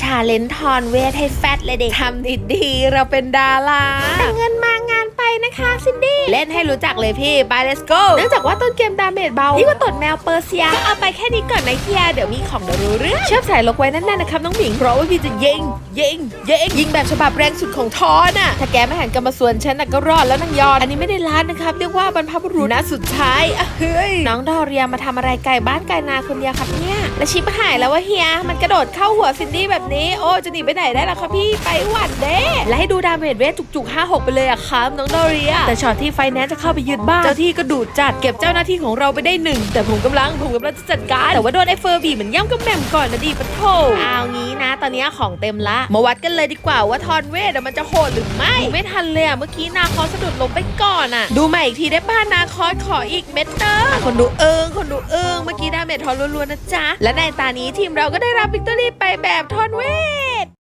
ชาเลนทอนเวทให้แฟตเลยเด็กทำดีๆเราเป็นดาราแต่เงินมางานไปนะคะซินดี้ เล่นให้รู้จักเลยพี่ by let's go เนื่องจากว่าต้นเกมดาเมจเบานี่ก็ตดแมวเปอร์เซียก็เอาไปแค่นี้ก่อนนะเฮียเดี๋ยวมีของเดี๋ยวรู้เรื่องเชือบสายลกไว้แน่นๆนะครับน้องหมิงเพราะว่าพี่จะยิงยิงยิงยิงแบบฉบับแรงสุดของทอน่ะถ้าแกไม่หันกลับมาสวนฉันน่ะก็รอดแล้วนางยอนอันนี้ไม่ได้ล้านนะครับเรียกว่าบรรพบุรุษนะสุดท้ายอะเฮ้ยน้องดอเรียมาทำอะไรไก่บ้านไก่นาคนเดียวครับเนี่ยและชิปหายแล้วว่าเฮียมันกระโดดเข้าหัวซินดี้แบบนี้ โอ้จะหนีไปไหนได้ล่ะครับพี่ไปหวัดเด้ และให้ดูดาเมจเวทจุกๆ 5 6 ไปเลยอะครับน้องดอเรีย แต่ช็อตที่ไฟแนนซ์จะเข้าไปยึดบ้าน เจ้าที่ก็ดูดจัดเก็บเจ้าหน้าที่ของเราไปได้หนึ่ง แต่ผมกำลังผมกำลังจะจัดการ แต่ว่าโดนไอ้เฟอร์บีมันย่ำกับแหม่มก่อนนะดิปะโถเอางี้นะ ตอนนี้ของเต็มละ มาวัดกันเลยดีกว่าว่าทอนเวทอะมันจะโหดหรือไม่ดูไม่ทันเลยอะเมื่อกี้นาคอสสะดุดล้มไปก่อนอะดูใหม่อีกทีได้ป้านาคอสขออีกเม็ดเตอร์คนดูเอิงคนดูเอิงเมื่อกี้ดาเมจทอนรัวๆนะจ๊ะและในตานี้ทีมเราก็ได้รับวิกตอรี่ไปแบบทอนเวท